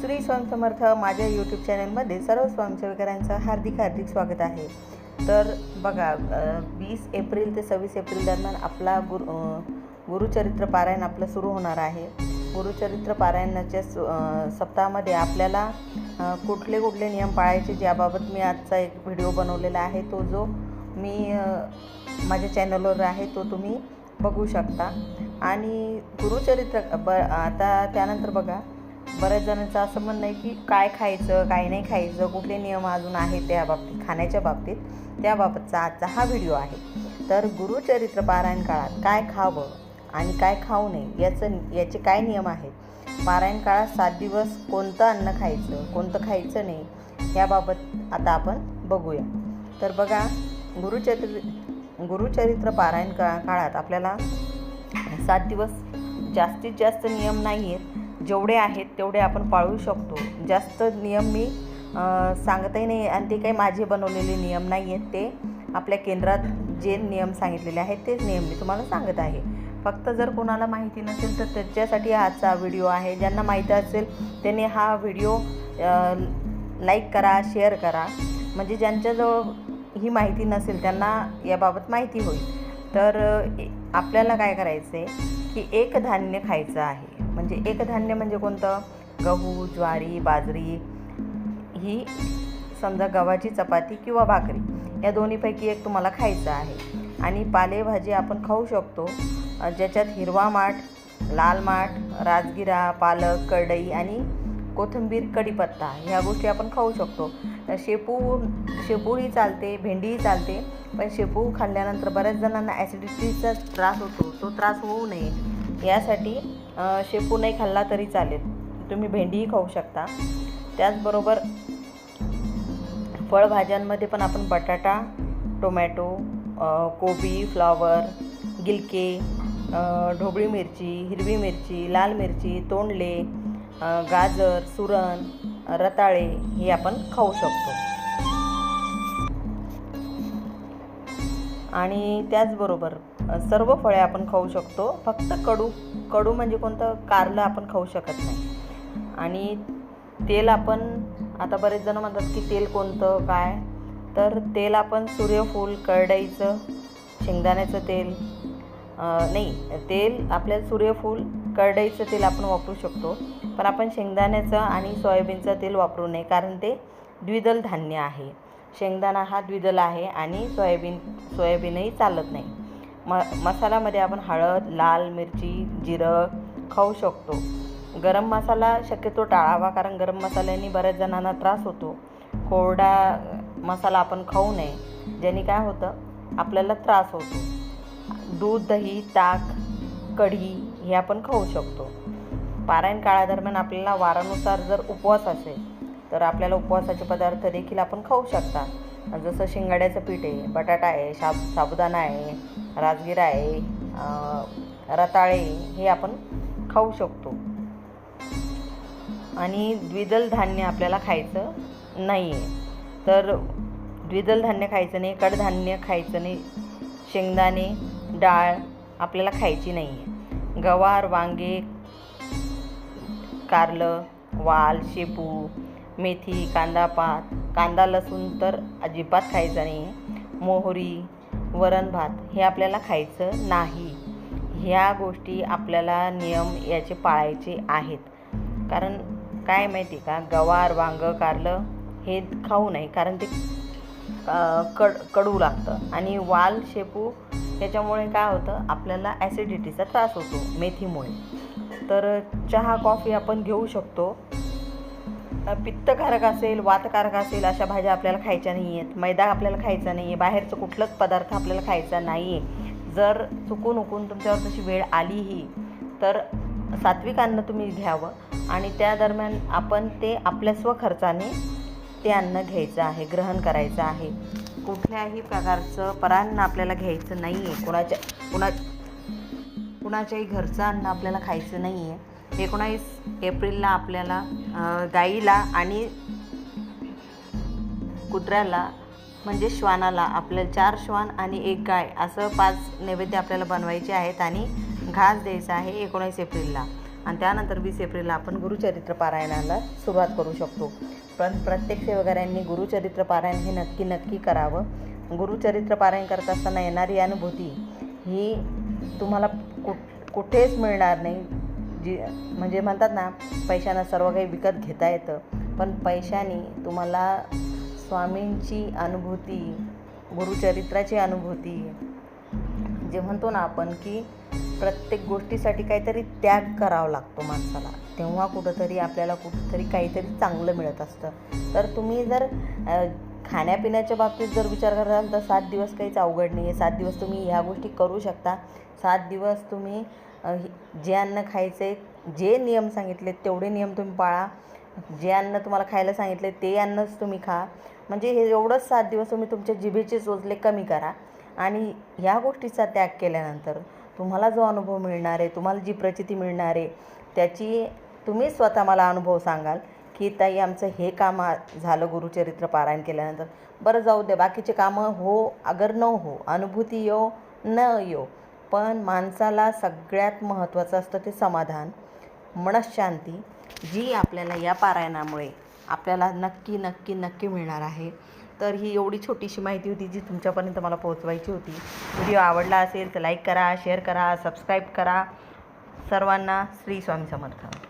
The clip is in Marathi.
श्री स्वयंसमर्थ माझ्या यूट्यूब चॅनलमध्ये सर्व स्वयंसेवकरांचं हार्दिक हार्दिक स्वागत आहे. तर बघा वीस एप्रिल ते सव्वीस एप्रिल दरम्यान आपला गुरु गुरुचरित्र पारायण आपलं सुरू होणार आहे. गुरुचरित्र पारायणाच्या सु सप्ताहामध्ये आपल्याला कुठले कुठले नियम पाळायचे ज्याबाबत मी आजचा एक व्हिडिओ बनवलेला आहे तो जो मी माझ्या चॅनलवर आहे तो तुम्ही बघू शकता. आणि गुरुचरित्र ब आता त्यानंतर बघा बऱ्याच जणांचं असं म्हणणं आहे की काय खायचं काय नाही खायचं कुठले नियम अजून आहेत त्या बाबतीत खाण्याच्या बाबतीत त्याबाबतचा आजचा हा व्हिडिओ आहे. तर गुरुचरित्र पारायण काळात काय खावं आणि काय खाऊ नये याचं याचे काय नियम आहेत? पारायण काळात सात दिवस कोणतं अन्न खायचं कोणतं खायचं नाही याबाबत आता आपण बघूया. तर बघा गुरुचरित्र गुरुचरित्र पारायण का काळात आपल्याला सात दिवस जास्तीत जास्त नियम नाही आहेत जेवढे आहेत तेवढे आपण पाळू शकतो. जास्त नियम मी सांगतही नाही आणि ते काही माझे बनवलेले नियम नाही आहेत ते. आपल्या केंद्रात जे नियम सांगितलेले आहेत तेच नियम मी तुम्हाला सांगत आहे. फक्त जर कोणाला माहिती नसेल तर त्याच्यासाठी आजचा व्हिडिओ आहे. ज्यांना माहिती असेल त्यांनी हा व्हिडिओ लाईक करा शेअर करा. म्हणजे ज्यांच्याजवळ ही माहिती नसेल त्यांना याबाबत माहिती होईल. तर ए- आपल्याला काय करायचं आहे की एक धान्य खायचं आहे. म्हणजे एक धान्य म्हणजे कोणतं? गहू ज्वारी बाजरी ही समजा गव्हाची चपाती किंवा भाकरी या दोन्हीपैकी एक तुम्हाला खायचं आहे. आणि पालेभाजी आपण खाऊ शकतो. ज्याच्यात हिरवा माठ लाल माठ राजगिरा पालक करडई आणि कोथिंबीर कढीपत्ता ह्या गोष्टी आपण खाऊ शकतो. तर शेपू शेपूही चालते भेंडीही चालते. पण शेपू खाल्ल्यानंतर बऱ्याच जणांना ॲसिडिटीचा त्रास होतो. तो त्रास होऊ नये. यासाठी शेपू नाही खाल्ला तरी चालेल. तुम्ही भेंडीही खाऊ शकता. त्याचबरोबर फळभाज्यांमध्ये पण आपण बटाटा टोमॅटो कोबी फ्लॉवर गिलके ढोबळी मिरची हिरवी मिरची लाल मिरची तोंडले गाजर सुरण रताळे हे आपण खाऊ शकतो. आणि त्याचबरोबर सर्व फळे आपण खाऊ शकतो. फक्त कडू कडू म्हणजे कोणतं? कारलं आपण खाऊ शकत नाही. आणि तेल आपण आता बरेच जण म्हणतात की तेल कोणतं काय? तर तेल आपण सूर्यफूल करडईचं शेंगदाण्याचं तेल नाही तेल आपल्याला सूर्यफूल करडईचं तेल आपण वापरू शकतो. पण आपण शेंगदाण्याचं आणि सोयाबीनचं तेल वापरू नये कारण ते द्विदल धान्य आहे. शेंगदाणा हा द्विदल आहे आणि सोयाबीन सोयाबीनही चालत नाही. म मसाल्यामध्ये आपण हळद लाल मिरची जिरं खाऊ शकतो. गरम मसाला शक्यतो टाळावा कारण गरम मसाल्याने बऱ्याच जणांना त्रास होतो. कोरडा मसाला आपण खाऊ नये ज्याने काय होतं आपल्याला त्रास होतो. दूध दही ताक कढी हे आपण खाऊ शकतो. पारायण काळादरम्यान आपल्याला वारानुसार जर उपवास असेल तर आपल्याला उपवासाचे पदार्थ देखील आपण खाऊ शकता. जसं शिंगाड्याचं पीठ आहे बटाटा आहे शाब साबुदाणा आहे राजगिरा आहे रताळे हे आपण खाऊ शकतो. आणि द्विदल धान्य आपल्याला खायचं नाही आहे तर द्विदल धान्य खायचं नाही कडधान्य खायचं नाही शेंगदाणे डाळ आपल्याला खायची नाही आहे गवार वांगे कारलं वाल शेपू मेथी कांदा पात कांदा लसूण तर अजिबात खायचा नाही. मोहरी वरण भात हे आपल्याला खायचं नाही. ह्या गोष्टी आपल्याला नियम याचे पाळायचे आहेत. कारण काय माहिती का? गवार वांगं कारलं हे खाऊ नये. कारण ते कड कडू लागतं. आणि वाल शेपू याच्यामुळे काय होतं? आपल्याला ॲसिडिटीचा त्रास होतो मेथीमुळे. तर चहा कॉफी आपण घेऊ शकतो. पित्तकारक असेल वातकारक असेल अशा भाज्या आपल्याला खायच्या नाही आहेत मैदा आपल्याला खायचा नाही आहे बाहेरचं कुठलंच पदार्थ आपल्याला खायचा नाही आहे जर चुकून उकून तुमच्यावर तशी वेळ आलीही तर सात्विक अन्न तुम्ही घ्यावं आणि त्या दरम्यान आपण ते आपल्या स्वखर्चाने ते अन्न घ्यायचं आहे ग्रहण करायचं आहे. कुठल्याही प्रकारचं परान्न आपल्याला घ्यायचं नाही आहे कुणाच्या कुणा कुणाच्याही घरचं अन्न आपल्याला खायचं नाही आहे एकोणावीस एप्रिलला आपल्याला गाईला आणि कुत्र्याला म्हणजे श्वानाला आपल्याला चार श्वान आणि एक गाय असं पाच नैवेद्य आपल्याला बनवायचे आहेत आणि घास द्यायचा आहे एकोणीस एप्रिलला. आणि त्यानंतर वीस एप्रिलला आपण गुरुचरित्र पारायणाला सुरुवात करू शकतो. पण प्रत्येक सेवकऱ्यांनी गुरुचरित्र पारायण हे नक्की नक्की करावं. गुरुचरित्र पारायण करत असताना येणारी अनुभूती ही तुम्हाला कुठ कुठेच मिळणार नाही. जी म्हणजे म्हणतात ना पैशानं सर्व काही विकत घेता येतं. पण पैशाने तुम्हाला स्वामींची अनुभूती गुरुचरित्राची अनुभूती जे म्हणतो ना आपण की प्रत्येक गोष्टीसाठी काहीतरी त्याग करावा लागतो माणसाला. तेव्हा कुठंतरी आपल्याला कुठंतरी काहीतरी चांगलं मिळत असतं. तर तुम्ही जर खाण्यापिण्याच्या बाबतीत जर विचार कराल तर सात दिवस काहीच अवघड नाही आहे सात दिवस तुम्ही ह्या गोष्टी करू शकता. सात दिवस तुम्ही जे अन्न खायचे जे नियम सांगितले तेवढे नियम तुम्ही पाळा. जे अन्न तुम्हाला खायला सांगितले ते अन्नच तुम्ही खा. म्हणजे हे एवढंच सात दिवस तुम्ही तुमच्या जिभेचे चोचले कमी करा. आणि ह्या गोष्टीचा त्याग केल्यानंतर तुम्हाला जो अनुभव मिळणार आहे तुम्हाला जी प्रचिती मिळणार आहे त्याची तुम्ही स्वतः मला अनुभव सांगाल की ताई आमचं हे काम झालं गुरुचरित्र पारायण केल्यानंतर. बरं जाऊ दे बाकीचे कामं हो अगर न हो अनुभूती यो न यो. पण माणसाला सगळ्यात महत्त्वाचं असतं ते समाधान मनशांती जी आपल्याला या पारायणामुळे आपल्याला नक्की नक्की नक्की मिळणार आहे. तर ही एवढी छोटीशी माहिती होती जी तुमच्यापर्यंत मला पोहोचवायची होती. व्हिडिओ आवडला असेल तर लाईक करा शेअर करा सबस्क्राईब करा. सर्वांना श्री स्वामी समर्थ.